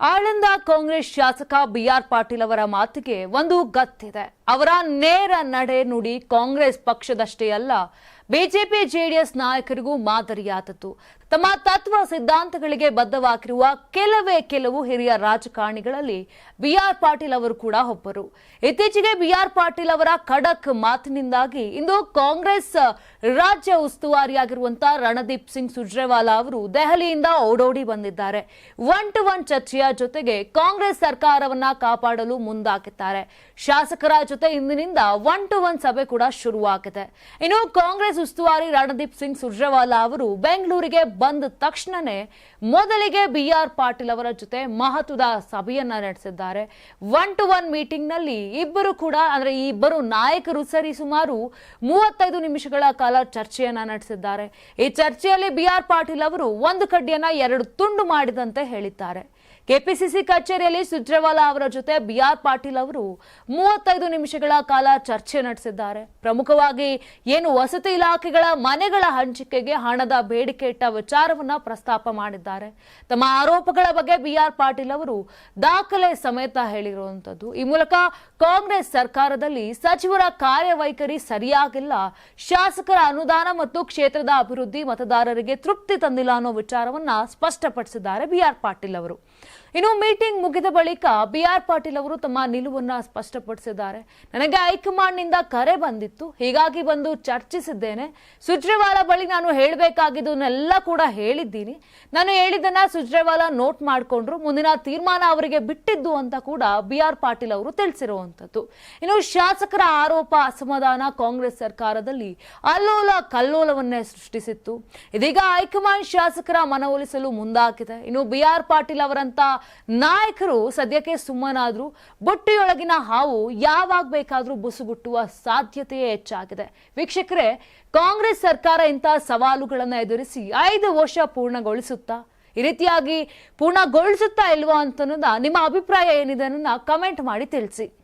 ಆಳಂದ ಕಾಂಗ್ರೆಸ್ ಶಾಸಕ ಬಿಆರ್ ಪಾಟೀಲ್ ಅವರ ಮಾತಿಗೆ ಒಂದು ಗತ್ತಿದೆ. ಅವರ ನೇರ ನಡೆ ನುಡಿ ಕಾಂಗ್ರೆಸ್ ಪಕ್ಷದಷ್ಟೇ ಅಲ್ಲ ಬಿಜೆಪಿ ಜೆಡಿಎಸ್ ನಾಯಕರಿಗೂ ಮಾದರಿಯಾದದ್ದು. ತಮ್ಮ ತತ್ವ ಸಿದ್ಧಾಂತಗಳಿಗೆ ಬದ್ಧವಾಗಿರುವ ಕೆಲವೇ ಕೆಲವು ಹಿರಿಯ ರಾಜಕಾರಣಿಗಳಲ್ಲಿ ಬಿಆರ್ ಪಾಟೀಲ್ ಅವರು ಕೂಡ ಒಬ್ಬರು. ಇತ್ತೀಚೆಗೆ ಬಿಆರ್ ಪಾಟೀಲ್ ಅವರ ಖಡಕ್ ಮಾತಿನಿಂದಾಗಿ ಇಂದು ಕಾಂಗ್ರೆಸ್ ರಾಜ್ಯ ಉಸ್ತುವಾರಿಯಾಗಿರುವಂತಹ ರಣದೀಪ್ ಸಿಂಗ್ ಸುರ್ಜೇವಾಲಾ ಅವರು ದೆಹಲಿಯಿಂದ ಓಡೋಡಿ ಬಂದಿದ್ದಾರೆ. ಒನ್ ಟು ಒನ್ ಚರ್ಚೆಯ ಜೊತೆಗೆ ಕಾಂಗ್ರೆಸ್ ಸರ್ಕಾರವನ್ನ ಕಾಪಾಡಲು ಮುಂದಾಗಿದ್ದಾರೆ. ಶಾಸಕರ ಜೊತೆ ಇಂದಿನಿಂದ ಒನ್ ಟು ಒನ್ ಸಭೆ ಕೂಡ ಶುರುವಾಗಿದೆ. ಇನ್ನು ಕಾಂಗ್ರೆಸ್ ಉಸ್ತುವಾರಿ ರಣದೀಪ್ ಸಿಂಗ್ ಸುರ್ಜೇವಾಲಾ ಅವರು ಬೆಂಗಳೂರಿಗೆ ಬಂದ ತಕ್ಷಣನೇ ಮೊದಲಿಗೆ ಬಿ ಆರ್ ಪಾಟೀಲ್ ಅವರ ಜೊತೆ ಮಹತ್ವದ ಸಭೆಯನ್ನ ನಡೆಸಿದ್ದಾರೆ. ಒನ್ ಟು ಒನ್ ಮೀಟಿಂಗ್ನಲ್ಲಿ ಇಬ್ಬರು ಕೂಡ, ಅಂದ್ರೆ ಈ ಇಬ್ಬರು ನಾಯಕರು ಸರಿ ಸುಮಾರು ಮೂವತ್ತೈದು ನಿಮಿಷಗಳ ಕಾಲ ಚರ್ಚೆಯನ್ನ ನಡೆಸಿದ್ದಾರೆ. ಈ ಚರ್ಚೆಯಲ್ಲಿ ಬಿ ಆರ್ ಪಾಟೀಲ್ ಅವರು ಒಂದು ಕಡ್ಡಿಯನ್ನ ಎರಡು ತುಂಡು ಮಾಡಿದಂತೆ ಹೇಳಿದ್ದಾರೆ. ಕೆಪಿಸಿಸಿ ಕಚೇರಿಯಲ್ಲಿ ಸುರ್ಜೇವಾಲಾ ಅವರ ಜೊತೆ ಬಿಆರ್ ಪಾಟೀಲ್ ಅವರು ಮೂವತ್ತೈದು ನಿಮಿಷಗಳ ಕಾಲ ಚರ್ಚೆ ನಡೆಸಿದ್ದಾರೆ. ಪ್ರಮುಖವಾಗಿ ಏನು ವಸತಿ ಇಲಾಖೆಗಳ ಮನೆಗಳ ಹಂಚಿಕೆಗೆ ಹಣದ ಬೇಡಿಕೆ ಇಟ್ಟ ವಿಚಾರವನ್ನ ಪ್ರಸ್ತಾಪ ಮಾಡಿದ್ದಾರೆ. ತಮ್ಮ ಆರೋಪಗಳ ಬಗ್ಗೆ ಬಿಆರ್ ಪಾಟೀಲ್ ಅವರು ದಾಖಲೆ ಸಮೇತ ಹೇಳಿರುವಂತದ್ದು. ಈ ಮೂಲಕ ಕಾಂಗ್ರೆಸ್ ಸರ್ಕಾರದಲ್ಲಿ ಸಚಿವರ ಕಾರ್ಯವೈಖರಿ ಸರಿಯಾಗಿಲ್ಲ. ಶಾಸಕರ ಅನುದಾನ ಮತ್ತು ಕ್ಷೇತ್ರದ ಅಭಿವೃದ್ಧಿ ಮತದಾರರಿಗೆ ತೃಪ್ತಿ ತಂದಿಲ್ಲ ಅನ್ನೋ ವಿಚಾರವನ್ನ ಸ್ಪಷ್ಟಪಡಿಸಿದ್ದಾರೆ ಬಿಆರ್ ಪಾಟೀಲ್ ಅವರು. ಇನ್ನು ಮೀಟಿಂಗ್ ಮುಗಿದ ಬಳಿಕ ಬಿ ಆರ್ ಪಾಟೀಲ್ ಅವರು ತಮ್ಮ ನಿಲುವನ್ನ ಸ್ಪಷ್ಟಪಡಿಸಿದ್ದಾರೆ. ನನಗೆ ಹೈಕಮಾಂಡ್ನಿಂದ ಕರೆ ಬಂದಿತ್ತು. ಹೀಗಾಗಿ ಬಂದು ಚರ್ಚಿಸಿದ್ದೇನೆ. ಸುಜ್ರೇವಾಲಾ ಬಳಿ ನಾನು ಹೇಳಬೇಕಾಗಿದ್ದನ್ನೆಲ್ಲ ಕೂಡ ಹೇಳಿದ್ದೀನಿ. ನಾನು ಹೇಳಿದ್ದನ್ನ ಸುಜ್ರೇವಾಲಾ ನೋಟ್ ಮಾಡಿಕೊಂಡ್ರು. ಮುಂದಿನ ತೀರ್ಮಾನ ಅವರಿಗೆ ಬಿಟ್ಟಿದ್ದು ಅಂತ ಕೂಡ ಬಿ ಆರ್ ಪಾಟೀಲ್ ಅವರು ತಿಳಿಸಿರುವಂತದ್ದು ಇನ್ನು ಶಾಸಕರ ಆರೋಪ ಅಸಮಾಧಾನ ಕಾಂಗ್ರೆಸ್ ಸರ್ಕಾರದಲ್ಲಿ ಅಲ್ಲೋಲ ಕಲ್ಲೋಲವನ್ನೇ ಸೃಷ್ಟಿಸಿತ್ತು. ಇದೀಗ ಹೈಕಮಾಂಡ್ ಶಾಸಕರ ಮನವೊಲಿಸಲು ಮುಂದಾಗಿದೆ. ಇನ್ನು ಬಿ ಆರ್ ಪಾಟೀಲ್ ಅವರಂತ ನಾಯಕರು ಸದ್ಯಕ್ಕೆ ಸುಮ್ಮನಾದ್ರು, ಬೊಟ್ಟೆಯೊಳಗಿನ ಹಾವು ಯಾವಾಗ ಬೇಕಾದ್ರೂ ಬುಸುಗುಟ್ಟುವ ಸಾಧ್ಯತೆಯೇ ಹೆಚ್ಚಾಗಿದೆ. ವೀಕ್ಷಕರೇ, ಕಾಂಗ್ರೆಸ್ ಸರ್ಕಾರ ಇಂತಹ ಸವಾಲುಗಳನ್ನು ಎದುರಿಸಿ ಐದು ವರ್ಷ ಪೂರ್ಣಗೊಳಿಸುತ್ತಾ? ಈ ರೀತಿಯಾಗಿ ಪೂರ್ಣಗೊಳಿಸುತ್ತಾ ಇಲ್ವಾ ಅಂತ ನಿಮ್ಮ ಅಭಿಪ್ರಾಯ ಏನಿದೆ ಅನ್ನೋದನ್ನ ಕಮೆಂಟ್ ಮಾಡಿ ತಿಳಿಸಿ.